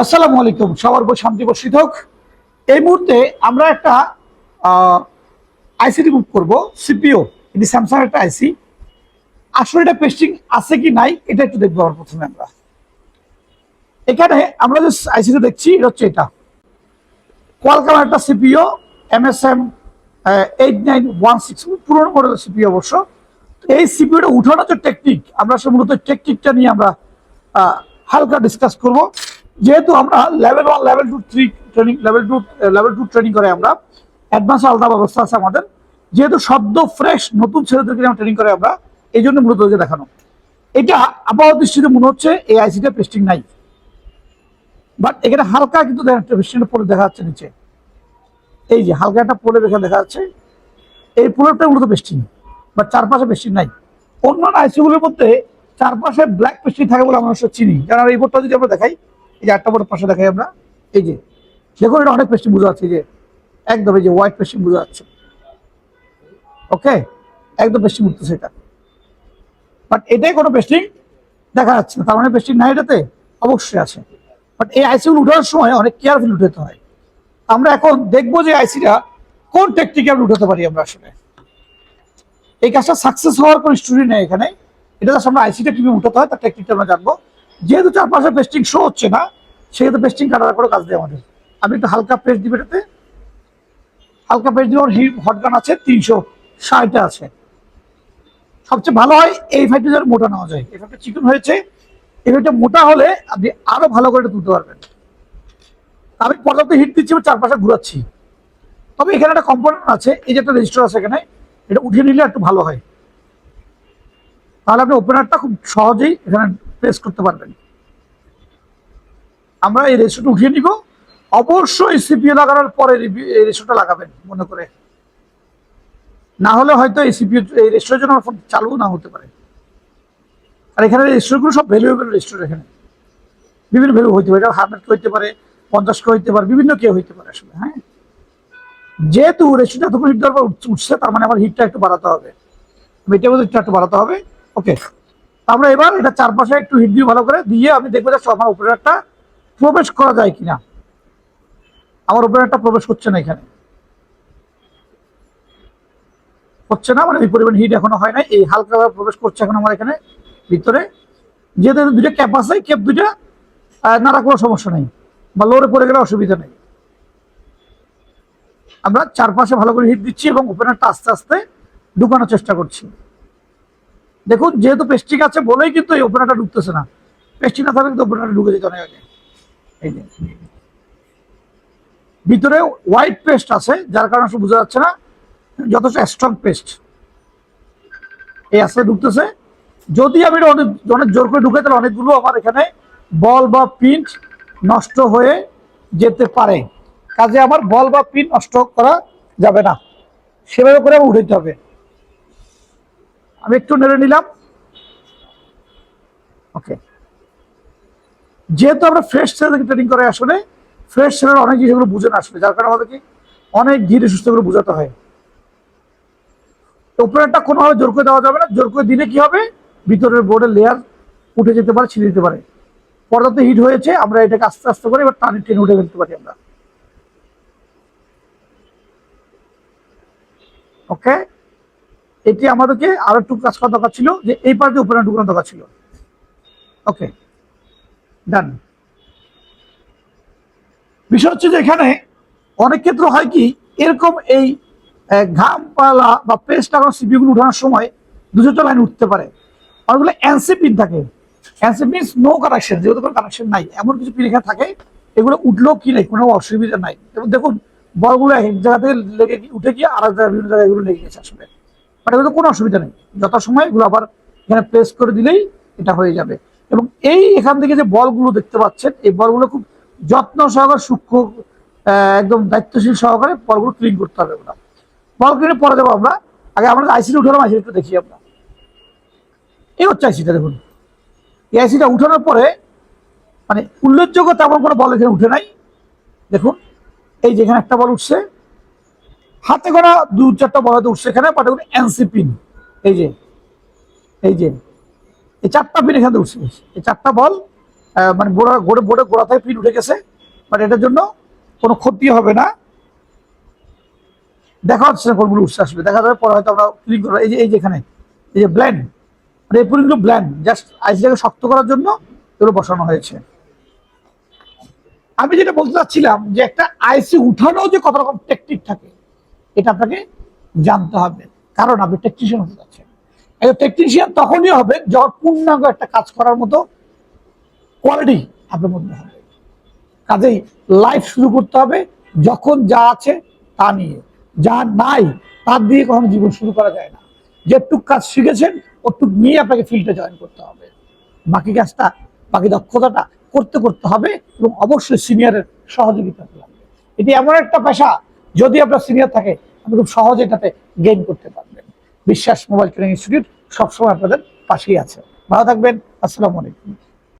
আসসালামু আলাইকুম, সবার উপর শান্তি বর্ষিত হোক। এই মুহূর্তে আমরা একটা আইসি রিমুভ করব সিপিও এটি স্যামসাং একটা আইসি আসলে এটা পেস্টিং আছে কি নাই, এটা একটু দেখব আমার প্রথমে আমরা। এখানে আমরা যে আইসিটা দেখছি, এটা হচ্ছে এটা। কোয়ালকাম একটা CPU M S M eight nine one six পুরোনো মডেলের সিপিও অবশ্য। এই সিপিওটা উঠানোর যে টেকনিক আমরা সে মূলত টেকনিকটা নিয়ে আমরা হালকা ডিসকাস করব। যেহেতু আমরা level one level two three training level two level two training করে আমরা অ্যাডভান্স আলাদা ব্যবস্থা আছে আমাদের। যেহেতু সদ্য ফ্রেশ নতুন ছেলেদেরকে আমরা ট্রেনিং করে আমরা, এই জন্য মূলত দেখানো। এটা আপাতত দৃষ্টিতে মনে হচ্ছে এই আইসিটা পেস্টিং নাই। বাট এখানে হালকা কিন্তু পরে দেখা যাচ্ছে নিচে। এই যে হালকা একটা পোলে রেখে দেখা যাচ্ছে। এই পোলেরটা মূলত পেস্টিং বাট চারপাশে পেস্টিং নাই। অন্যান্য আইসিগুলোর মধ্যে চারপাশে ব্ল্যাক পেস্টিং থাকে বলে আমরা চিনি। কারণ এই বোর্ডটা যদি আমরা দেখাই এই যে আটটা বড় পাশে দেখাই আমরা। এই যে, দেখুন এটা অনেক পেস্টিং বোঝা যাচ্ছে যে, একদম এই যে হোয়াইট পেস্টিং বোঝা যাচ্ছে। ওকে একদম পেস্টিং উঠতেছে এটা। বাট এটাই কোনো পেস্টিং দেখা যাচ্ছে না। তার মানে পেস্টিং নাই এটাতে? অবশ্যই আছে। বাট এই আইসিগুলো উঠানোর সময় অনেক কেয়ারফুল উঠাতে হয়। আমরা এখন দেখব যে আইসিটা কোন টেকনিকে আমরা উঠাতে পারি আমরা আসলে। এই কাজটা সাকসেস হওয়ার কোনো স্টোরি নেই এখানে। এটা আমরা আইসিটা কীভাবে উঠাতে হয়, তার টেকনিকটা আমরা জানব। যেহেতু চারপাশে পেস্টিং শো হচ্ছে না, সেহেতু পেস্টিং কাটার করে কাজ দেয় আমাদের। আমি একটু হালকা পেস্ট দিব এটাতে। হালকা পেস্ট দিব হিট হটগান আছে, তিনশো ষাটটা আছে। সবচেয়ে ভালো হয় এই ফাইভটা যেন মোটা নেওয়া যায়। এই ফাইভটা চিকন হয়েছে। এই ফাইভটা মোটা হলে আপনি আরও ভালো করে তুলতে পারবেন। আমি পর্যাপ্ত হিট দিচ্ছি এবং চারপাশে ঘুরাচ্ছি। তবে এখানে একটা কম্পোনেন্ট আছে, এই যে একটা রেজিস্টার আছে এখানে, এটা উঠিয়ে নিলে একটু ভালো হয়। তাহলে আপনি ওপেনারটা খুব সহজেই এখানে প্রেস করতে পারবেন। আমরা এই রেজিস্টারটা উঠিয়ে নিব। অবশ্যই সিপিও লাগানোর পরে এই রেজিস্টারটা লাগাবেন, মনে করে। না হলে হয়তো এই সিপিও এই রেজিস্টারের জন্য ফোন চালু না হতে পারে। আর এখানে রেজিস্টারগুলো সব ভ্যালুয়েবল রেজিস্টার এখানে। বিভিন্ন ভ্যালু হইতে পারে, এটা হান্ড্রেড হইতে পারে পঞ্চাশ হইতে পারে, বিভিন্ন কে হইতে পারে আসলে হ্যাঁ? যেহেতু রেশিটা এতক্ষণ হিট উঠছে- তার মানে আমার হিটটা একটু বাড়াতে হবে। মেটে বোধ হিটটা একটু বাড়াতে হবে। ওকে আমরা এবার এটা চারপাশে একটু হিট দিয়ে ভালো করে দিয়ে আমি দেখব যে আমার ওপেনারটা প্রবেশ করা যায় কিনা। আমার ওপেনারটা প্রবেশ করছে না এখানে। হচ্ছে না মানে ওই পরিমাণ হিট এখনও হয় না এই হালকা ভাবে প্রবেশ করছে এখন আমার এখানে ভিতরে। যেহেতু দুইটা ক্যাপ আছে ক্যাপ দুইটা নাড়া কোনো সমস্যা নেই বা লোরে পড়ে গেলে অসুবিধা নেই। আমরা চারপাশে ভালো করে হিট দিচ্ছি এবং ওপেনারটা আস্তে আস্তে ঢুকানোর চেষ্টা করছি। দেখুন, যেহেতু পেস্টিং আছে বলেই কিন্তু এই ওপেনারটা ঢুকতেছে না। পেস্টিং না থাকলে কিন্তু ওপেনারটা ঢুকে যেত অনেক আগে। ভিতরে হোয়াইট পেস্ট আছে, যার কারণে বোঝা যাচ্ছে না। যথেষ্ট স্ট্রং পেস্ট এই আস্তে ঢুকতেছে। যদি আমি অনেক অনেক জোর করে ঢুকে তাহলে অনেকগুলো আমার এখানে বল বা পিঞ্চ নষ্ট হয়ে যেতে পারে। কাজে আমার বল বা পিন নষ্ট করা যাবে না। সেভাবে করে আমার উঠাইতে হবে। আমি একটু নেড়ে নিলাম। ওকে যেহেতু আমরা ফ্রেশ ছেলেদেরকে ট্রেনিং করে আসলে ফ্রেশ ছেলেরা অনেক জিনিসগুলো বুঝে না আসলে, যার কারণে আমাদেরকে অনেক ধীরে সুস্থ করে বোঝাতে হয়। ওপরেরটা কোনোভাবে জোর করে দেওয়া যাবে না। জোর করে দিলে কি হবে? ভিতরের বোর্ডের লেয়ার উঠে যেতে পারে, ছিঁড়ে যেতে পারে। পর্দাতে হিট হয়েছে, আমরা এটাকে আস্তে আস্তে করে এবার টানি টেনে উঠে ফেলতে পারি আমরা। ওকে এটি আমাদেরকে আরও একটু কাজ করা দরকার ছিল যে এই পার্টে উপরে ঢুকানো দরকার ছিল। ওকে ডান বিষয় হচ্ছে যে এখানে অনেক ক্ষেত্রে হয় কি, এরকম এই ঘাম পালা বা পেস্ট লাগানো সিপিগুলো উঠানোর সময় দু লাইন উঠতে পারে। ওগুলো এনসি পিন থাকে। এনসি মিনস নো কানেকশন যেহেতু কোনো কানেকশন নাই। এমন কিছু পিন এখানে থাকে, এগুলো উঠলেও কি নেই, কোনো অসুবিধা নাই। দেখুন, বলগুলো এক জায়গা থেকে লেগে উঠে গিয়ে আর এক জায়গায় বিভিন্ন জায়গায় এগুলো লেগে গেছে আসলে। এগুলো কোনো অসুবিধা নেই। যত সময় এগুলো আবার এখানে প্রেস করে দিলেই এটা হয়ে যাবে। এবং এই এখান থেকে যে বলগুলো দেখতে পাচ্ছেন, এই বলগুলো খুব যত্ন সহকারে, সূক্ষ্ম একদম দায়িত্বশীল সহকারে বলগুলো ক্লিন করতে হবে ওটা বল ক্লিনে পরে দেবো আমরা। আগে আমরা আইসিটা উঠালাম আইসিটা একটু দেখি আমরা। এই হচ্ছে আইসিটা দেখুন। এই আইসিটা উঠানোর পরে মানে উল্লেখযোগ্য তেমন কোনো বল এখানে উঠে নাই। দেখুন, এই যেখানে একটা বল উঠছে। হাতে গোনা দু চারটা বল হয়তো উঠছে এখানে এগুলো এনসি পিন এই যে এই যে, এই চারটা পিন এখানে উঠছে। এই চারটা বল মানে গোড়া, গোড়ে বোর্ডে গোড়া থেকে পিন উঠে গেছে, বাট এটার জন্য কোনো ক্ষতি হবে না। দেখা যাচ্ছে না কোনগুলো উঠছে আসবে দেখা যাবে পরে হয়তো আমরা ক্লিক করব এই যে এই যে এখানে, এই যে ব্ল্যান্ড মানে এই পুরিগুলো ব্ল্যান্ড জাস্ট আইসিটাকে শক্ত করার জন্য এগুলো বসানো হয়েছে। আমি যেটা বলতে চাচ্ছিলাম যে একটা আইসি উঠানো যে কত রকম টেকনিক থাকে এটা আপনাকে জানতে হবে। কারণ আপনি টেকনিশিয়ান হতে যাচ্ছেন। একটা টেকনিশিয়ান তখনই হবে যখন পূর্ণাঙ্গ একটা কাজ করার মতো কোয়ালিটি আপনার মধ্যে হবে। কাজেই লাইফ শুরু করতে হবে, যখন যা আছে তা নিয়ে। যা নাই, তার দিয়ে কখনো জীবন শুরু করা যায় না। যেটুক কাজ শিখেছেন, ওটুক নিয়ে আপনাকে ফিল্ডে জয়েন করতে হবে। বাকি কাজটা, বাকি দক্ষতাটা করতে করতে হবে এবং অবশ্যই সিনিয়রের সহযোগিতা হবে এটি এমন একটা পেশা যদি আপনার সিনিয়র থাকে, আপনি খুব সহজে এটাতে গেইন করতে পারবেন। বিশ্বাস মোবাইল ট্রেনিং ইনস্টিটিউট সবসময় আপনাদের পাশেই আছে। ভালো থাকবেন, আসসালামু আলাইকুম।